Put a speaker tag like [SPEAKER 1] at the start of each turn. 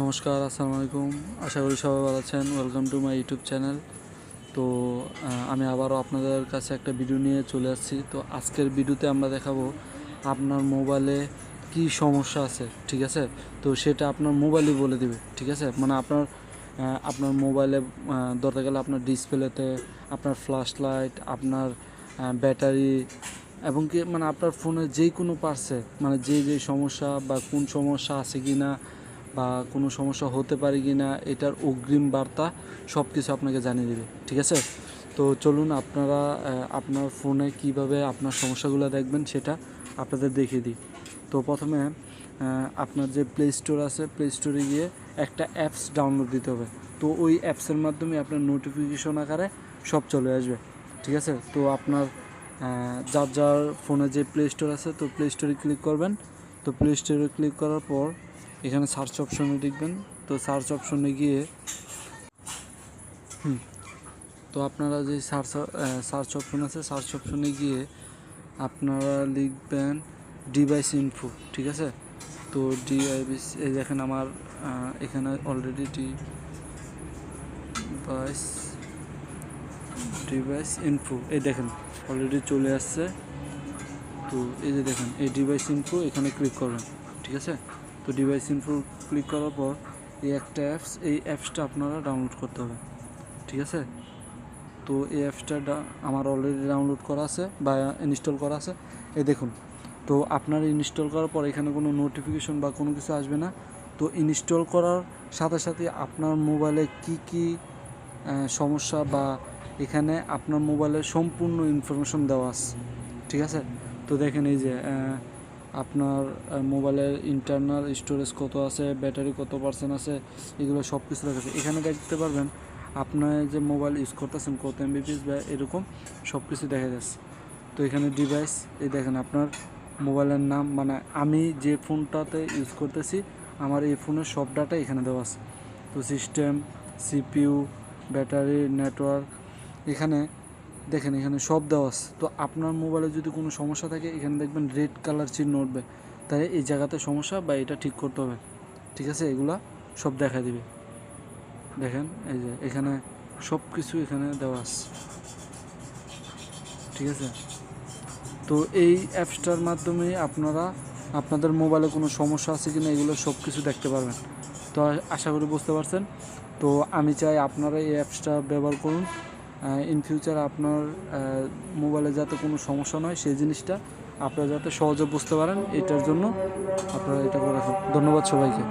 [SPEAKER 1] নমস্কার আসসালামু আলাইকুম আশা করি সবাই ভালো আছেন। Welcome to my YouTube channel তো আমি আবারও আপনাদের কাছে একটা ভিডিও নিয়ে চলে আসছি। তো, আজকের ভিডিওতে আমরা দেখাবো আপনার মোবাইলে কি সমস্যা আছে, ঠিক আছে? তো, সেটা আপনার মোবাইলই বলে দিবে, ঠিক আছে? মানে আপনার আপনার মোবাইলে ধরতে গেলে আপনার ডিসপ্লেতে আপনার ফ্ল্যাশ লাইট আপনার ব্যাটারি এবং কি মানে আপনার ফোনের যে কোনো পার্সে মানে যে যে সমস্যা বা কোন সমস্যা আছে কি না বা কোনো সমস্যা হতে পারে কি না, এটার অগ্রিম বার্তা সব কিছু আপনাকে জানিয়ে দেবে, ঠিক আছে? তো চলুন আপনারা আপনার ফোনে কীভাবে আপনার সমস্যাগুলো দেখবেন সেটা আপনাদের দেখিয়ে দিই। তো প্রথমে আপনার যে প্লে স্টোর আছে প্লে স্টোরে গিয়ে একটা অ্যাপস ডাউনলোড দিতে হবে। তো ওই অ্যাপসের মাধ্যমে আপনার নোটিফিকেশন আকারে সব চলে আসবে, ঠিক আছে? তো আপনার যার যার ফোনে যে প্লে স্টোর আছে, তো প্লে স্টোরে ক্লিক করবেন। তো প্লে স্টোরে ক্লিক করার পর এখানে সার্চ অপশনে লিখবেন তো সার্চ অপশনে গিয়ে, হুম, তো আপনারা যে সার্চ সার্চ অপশন আছে সার্চ অপশনে গিয়ে আপনারা লিখবেন ডিভাইস ইনফো ঠিক আছে? তো ডিভাইস এই দেখেন আমার এখানে অলরেডি ডিভাইস ডিভাইস ইনফো এই দেখেন অলরেডি চলে আসছে। তো এই যে দেখেন, এই ডিভাইস ইনফো এখানে ক্লিক করবেন, ঠিক আছে? তো ডিভাইস ইনফো ক্লিক করার পর এই একটা অ্যাপস এই অ্যাপসটা আপনারা ডাউনলোড করতে হবে। ঠিক আছে? তো এই অ্যাপসটা আমার অলরেডি ডাউনলোড করা আছে বা ইনস্টল করা আছে। এই দেখুন, তো আপনার ইনস্টল করার পর এখানে কোনো নোটিফিকেশন বা কোনো কিছু আসবে না। তো ইনস্টল করার সাথে সাথে আপনার মোবাইলে কি কি সমস্যা বা এখানে আপনার মোবাইলের সম্পূর্ণ ইনফরমেশন দেওয়া আছে। ঠিক আছে? তো দেখেন এই যে আপনার মোবাইলের ইন্টারনাল স্টোরেজ কত আছে ব্যাটারি কত পার্সেন্ট আছে, এগুলো সব কিছু আছে। এখানে দেখতে পারবেন, আপনার যে মোবাইল ইউজ করতেছেন, কত এমবিপিএস বা এরকম সব কিছু দেখা যাচ্ছে। তো এখানে ডিভাইস এই দেখেন আপনার মোবাইলের নাম মানে আমি যে ফোনটাতে ইউজ করতেছি, আমার এই ফোনের সব ডাটা এখানে দেওয়া আছে। তো সিস্টেম সিপিইউ ব্যাটারি নেটওয়ার্ক এখানে দেখেন, এখানে সব দেওয়া আছে। তো আপনার মোবাইলে যদি কোনো সমস্যা থাকে, এখানে দেখবেন রেড কালার চিহ্ন উঠবে। তাই এই জায়গাতে সমস্যা বা এটা ঠিক করতে হবে। ঠিক আছে? এগুলা সব দেখা দিবে। দেখেন, এই যে এখানে সব কিছু এখানে দেওয়া আছে। ঠিক আছে? তো এই অ্যাপসটার মাধ্যমে আপনারা, আপনাদের মোবাইলে কোনো সমস্যা আছে কিনা এগুলো সব কিছু দেখতে পারবেন। তো আশা করি বুঝতে পারছেন। তো আমি চাই আপনারা এই অ্যাপসটা ব্যবহার করুন। ইন ফিউচার আপনার মোবাইলে যাতে কোনো সমস্যা নয়, সেই জিনিসটা আপনারা যাতে সহজে বুঝতে পারেন, এটার জন্য আপনারা এটা করে ধন্যবাদ সবাইকে।